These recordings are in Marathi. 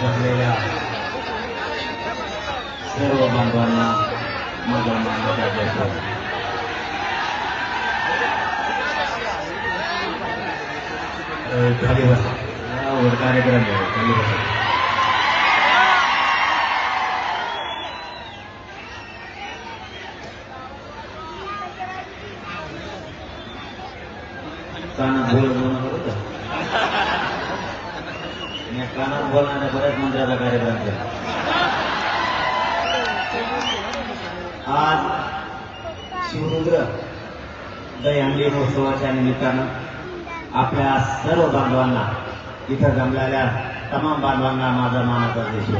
जमलेल्या सर्व बांधवांना माझा मानवता देतो खाली बसा यावर कार्यक्रम आहे खाली बसा कानात बोल बोलणं होतं मी कानात बोलणाऱ्या बऱ्याच मंत्र्याचा कार्यक्रम केला आज शिवरुद्र दहीहंडी महोत्सवाच्या निमित्तानं आपल्या सर्व बांधवांना इथं जमलेल्या तमाम बांधवांना माझा मानाचा देश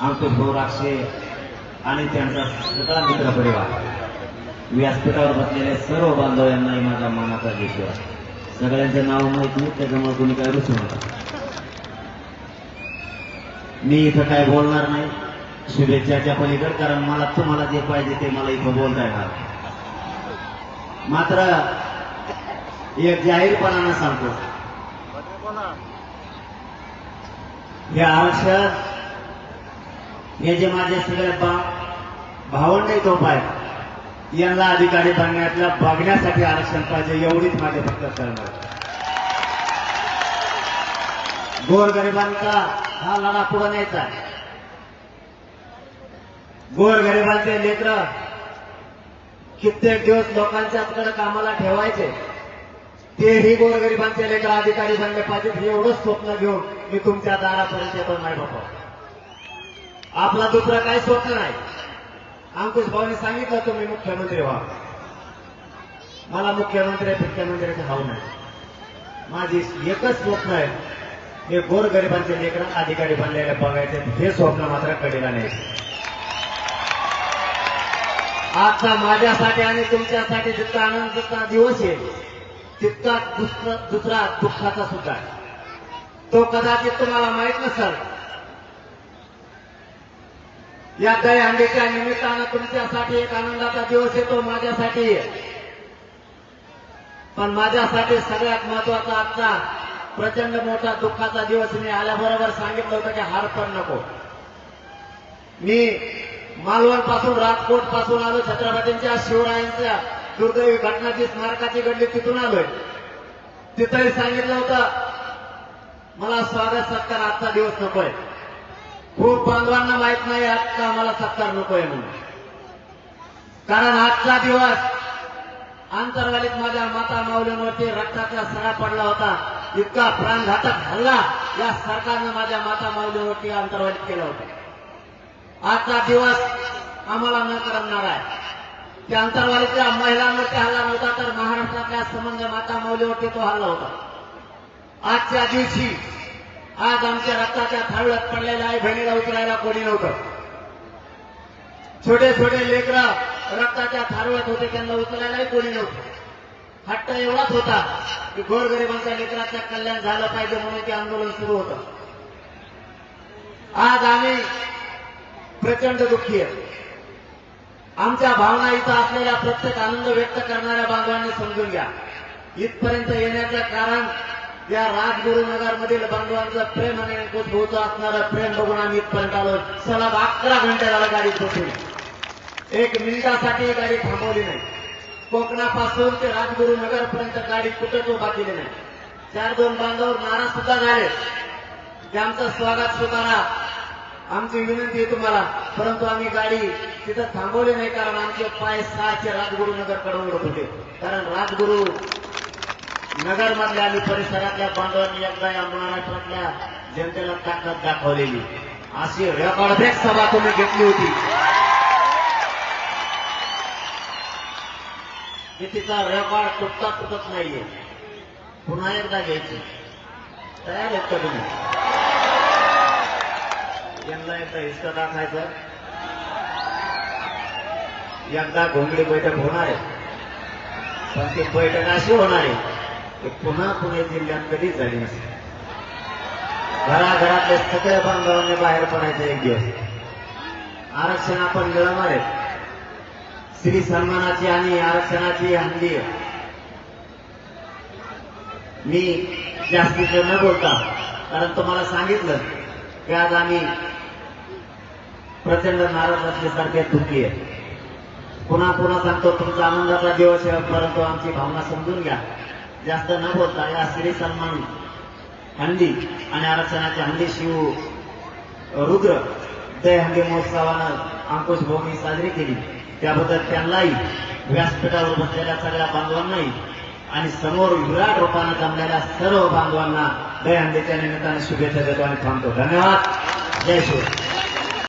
अंकुश भाऊ आणि त्यांचा सगळा मित्र परिवार व्यासपीठावर बसलेल्या सर्व बांधव यांनाही माझा मनाचा विश्वास सगळ्यांचं नाव माहीत नाही त्याच्यामुळे कोणी काय रुचू नका. मी इथं काय बोलणार नाही. शुभेच्छाच्या पलीकडे कारण मला तुम्हाला जे पाहिजे ते मला इथं बोलता येणार. मात्र एक जाहीरपणानं सांगतो. हे आरक्षण हे जे माझे सगळे बा भावंडही तोफ आहेत यांना अधिकारी बनण्यातल्या बघण्यासाठी आरक्षण पाहिजे एवढीच माझे फक्त करणार गोरगरिबांचा हा लढा पुढे न्यायचा आहे. गोरगरिबांचे लेकर कित्येक दिवस लोकांच्याकडे कामाला ठेवायचे. तेही गोरगरिबांचे लेकर अधिकारी बनले पाहिजेत एवढंच स्वप्न घेऊन मी तुमच्या दारापर्यंत येतो नाही बाबा. आपला दुसरं काही स्वप्न नाही. अंकुश भाऊने सांगितलं तुम्ही मुख्यमंत्री व्हा मला मुख्यमंत्री मुख्यमंत्र्याचं भाऊ नाही. माझी एकच स्वप्न आहे. हे गोरगरिबांचे लेकर अधिकारी बनलेले बघायचे. हे स्वप्न मात्र कडेला नाही. आजचा माझ्यासाठी आणि तुमच्यासाठी जितका आनंदाचा दिवस आहे तितका दुसरा दुसरा दुःखाचा सुद्धा तो कदाचित तुम्हाला माहीत नसेल या दहीहंडीच्या निमित्तानं तुमच्यासाठी एक आनंदाचा दिवस येतो माझ्यासाठी. पण माझ्यासाठी सगळ्यात महत्त्वाचा आजचा प्रचंड मोठा दुःखाचा दिवस मी आल्याबरोबर सांगितलं होतं की हार पण नको. मी मालवणपासून राजकोटपासून आलो छत्रपतींच्या शिवरायांच्या दुर्दैवी घटनाची स्मारकाची घडली तिथून आलोय. तिथंही सांगितलं होतं मला स्वागत सत्कार आजचा दिवस नकोय. खूप बांधवांना माहीत नाही आजचा आम्हाला सत्कार नकोय म्हणून. कारण आजचा दिवस आंतरवालीत माझ्या माता माऊलींवरती रक्ताचा सडा पडला होता. इतका प्राणघातक हल्ला या सरकारनं माझ्या माता माऊलीवरती आंतरवालीत केला होता. आजचा दिवस आम्हाला न करणार आहे. त्या अंतरवालीतल्या महिलांवरती हल्ला नव्हता तर महाराष्ट्रातल्या संबंध माता माऊलीवरती तो हल्ला होता. आजच्या दिवशी आज आमच्या रक्ताच्या थाळीत पडलेल्या आई बहिणीला उचलायला कोणी नव्हतं. छोटे छोटे लेकर रक्ताच्या थारवत होते त्यांना उचलायलाही कोणी नव्हतं. हट्ट एवढाच होता की गोरगरिबांच्या लेकराचं कल्याण झालं पाहिजे म्हणून ते आंदोलन सुरू होतं. आज आम्ही प्रचंड दुःखी आहे. आमच्या भावना इथं असलेल्या प्रत्येक आनंद व्यक्त करणाऱ्या बांधवांनी समजून घ्या. इथपर्यंत येण्याचं कारण या राजगुरुनगर मधील बांधवांचं प्रेम आणि होतं असणारं प्रेम बघून आम्ही इथपर्यंत आलो सलग अकरा घंटे झाला गाडी पोहोचली एक मिनिटासाठी गाडी थांबवली नाही. कोकणापासून ते राजगुरुनगर पर्यंत गाडी कुठेच उभा केली नाही. चार दोन बांधव नाराज सुद्धा झाले. त्यांचं स्वागत स्वीकारा आमची विनंती आहे तुम्हाला. परंतु आम्ही गाडी तिथं थांबवली नाही कारण आमचे पाय सहाचे राजगुरुनगर नगरकडे होते. कारण राजगुरू नगर मधल्या आणि परिसरातल्या बांधवांनी एकदा या महाराष्ट्रातल्या जनतेला ताकद दाखवलेली. अशी रेकॉर्ड सभा तुम्ही घेतली होती. की तिचा रेकॉर्ड तुटता तुटत नाहीये. पुन्हा एकदा घ्यायची. तयार आहेत का तुम्ही? यांना एकदा हिस्सा दाखायचं. एकदा घोंगडी बैठक होणार आहे. पण ती बैठक अशी होणार आहे पुन्हा पुणे जिल्ह्यात कधी झाली नसते. घराघरातले सगळ्या बांधवांनी बाहेर पडायचे एक दिवस. आरक्षण आपण मिळवणार आहे. स्त्री सन्मानाची आणि आरक्षणाची हंडी मी जास्तीचं न बोलता कारण तुम्हाला सांगितलं की आज आम्ही प्रचंड नाराज असल्यासारखे दुःखी आहे. पुन्हा पुन्हा सांगतो तुमचा आनंदाचा दिवस आहे परंतु आमची भावना समजून घ्या. जास्त न बोलता या श्री सन्मान हंडी आणि आरक्षणाची हंडी शिव रुद्र दहंडी महोत्सवानं अंकुश भूमी साजरी केली. त्याबद्दल त्यांनाही व्यासपीठावर बसलेल्या सगळ्या बांधवांनाही आणि समोर विराट रूपानं जमलेल्या सर्व बांधवांना दहंडीच्या निमित्ताने शुभेच्छा देतो आणि थांबतो. धन्यवाद. जय शिव.